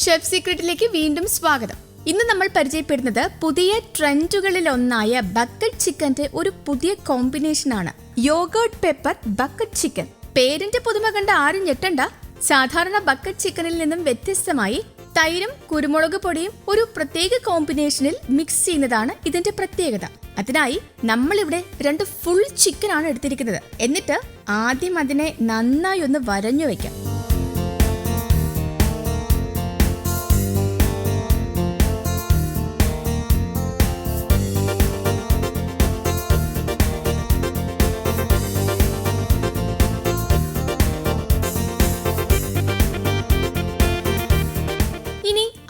Chef സീക്രട്ടിലേക്ക് വീണ്ടും സ്വാഗതം. ഇന്ന് നമ്മൾ പരിചയപ്പെടുന്നത് പുതിയ ട്രെൻഡുകളിൽ ഒന്നായ ബക്കറ്റ് ചിക്കന്റെ ഒരു പുതിയ കോമ്പിനേഷൻ ആണ് യോഗേർട്ട് പെപ്പർ ബക്കറ്റ് ചിക്കൻ. പേരിന്റെ പുതുമ കണ്ട ആരും ഞെട്ടണ്ട. സാധാരണ ബക്കറ്റ് ചിക്കനിൽ നിന്നും വ്യത്യസ്തമായി തൈരും കുരുമുളക് പൊടിയും ഒരു പ്രത്യേക കോമ്പിനേഷനിൽ മിക്സ് ചെയ്യുന്നതാണ് ഇതിന്റെ പ്രത്യേകത. അതിനായി നമ്മൾ ഇവിടെ രണ്ട് ഫുൾ ചിക്കൻ ആണ് എടുത്തിരിക്കുന്നത്. എന്നിട്ട് ആദ്യം അതിനെ നന്നായി ഒന്ന് വരഞ്ഞു വെക്കാം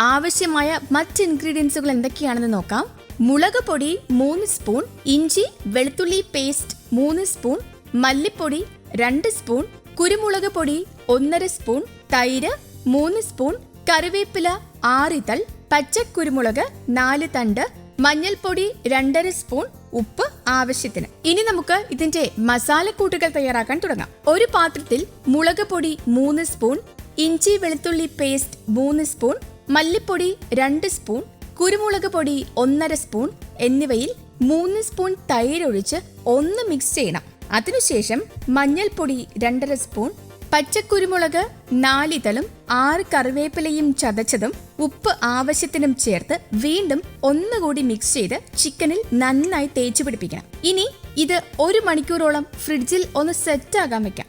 ആവശ്യമായ മറ്റ് ഇൻഗ്രീഡിയൻസുകൾ എന്തൊക്കെയാണെന്ന് നോക്കാം. മുളക് പൊടി മൂന്ന് സ്പൂൺ ഇഞ്ചി വെളുത്തുള്ളി പേസ്റ്റ് മൂന്ന് സ്പൂൺ മല്ലിപ്പൊടി രണ്ട് സ്പൂൺ കുരുമുളക് പൊടി ഒന്നര സ്പൂൺ തൈര് മൂന്ന് സ്പൂൺ കറിവേപ്പില ആറിതൾ പച്ചക്കുരുമുളക് നാല് തണ്ട് മഞ്ഞൾപ്പൊടി രണ്ടര സ്പൂൺ ഉപ്പ് ആവശ്യത്തിന്. ഇനി നമുക്ക് ഇതിന്റെ മസാലക്കൂട്ടുകൾ തയ്യാറാക്കാൻ തുടങ്ങാം. ഒരു പാത്രത്തിൽ മുളക് പൊടി മൂന്ന് സ്പൂൺ ഇഞ്ചി വെളുത്തുള്ളി പേസ്റ്റ് മൂന്ന് സ്പൂൺ മല്ലിപ്പൊടി രണ്ട് സ്പൂൺ കുരുമുളക് പൊടി ഒന്നര സ്പൂൺ എന്നിവയിൽ മൂന്ന് സ്പൂൺ തൈരൊഴിച്ച് ഒന്ന് മിക്സ് ചെയ്യണം. അതിനുശേഷം മഞ്ഞൾപ്പൊടി രണ്ടര സ്പൂൺ പച്ചക്കുരുമുളക് നാലിതളും ആറ് കറിവേപ്പിലയും ചതച്ചതും ഉപ്പ് ആവശ്യത്തിനും ചേർത്ത് വീണ്ടും ഒന്നുകൂടി മിക്സ് ചെയ്ത് ചിക്കനിൽ നന്നായി തേച്ചു പിടിപ്പിക്കണം. ഇനി ഇത് ഒരു മണിക്കൂറോളം ഫ്രിഡ്ജിൽ ഒന്ന് സെറ്റ് ആകാൻ വെക്കാം.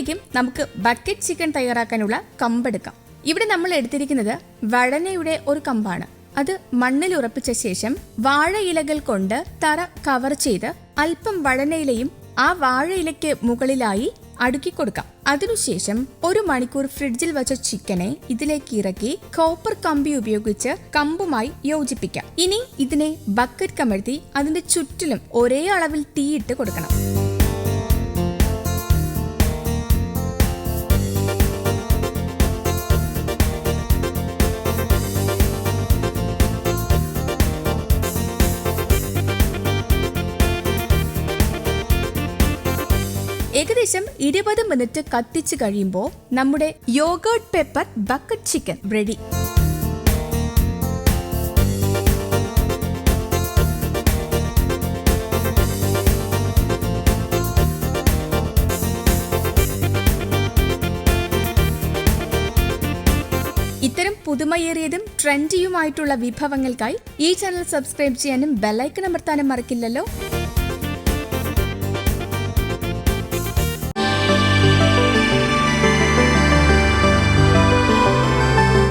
അപ്പോഴേക്കും നമുക്ക് ബക്കറ്റ് ചിക്കൻ തയ്യാറാക്കാനുള്ള കമ്പെടുക്കാം ഇവിടെ നമ്മൾ എടുത്തിരിക്കുന്നത് വഴനയുടെ ഒരു കമ്പാണ്. അത് മണ്ണിൽ ഉറപ്പിച്ച ശേഷം വാഴയിലകൾ കൊണ്ട് തറ കവർ ചെയ്ത് അല്പം വഴനയിലയും ആ വാഴയിലയ്ക്ക് മുകളിലായി അടുക്കി കൊടുക്കാം. അതിനുശേഷം ഒരു മണിക്കൂർ ഫ്രിഡ്ജിൽ വെച്ച ചിക്കനെ ഇതിലേക്ക് ഇറക്കി കോപ്പർ കമ്പി ഉപയോഗിച്ച് കമ്പുമായി യോജിപ്പിക്കാം. ഇനി ഇതിനെ ബക്കറ്റ് കമഴ്ത്തി അതിന്റെ ചുറ്റിലും ഒരേ അളവിൽ തീയിട്ട് കൊടുക്കണം. ഏകദേശം ഇരുപത് മിനിറ്റ് കത്തിച്ച് കഴിയുമ്പോൾ നമ്മുടെ yogurt pepper bucket chicken ready ഇത്തരം പുതുമയേറിയതും ട്രെൻഡിയുമായിട്ടുള്ള വിഭവങ്ങൾക്കായി ഈ ചാനൽ സബ്സ്ക്രൈബ് ചെയ്യാനും ബെല്ലൈക്കൺ അമർത്താനും മറക്കില്ലല്ലോ.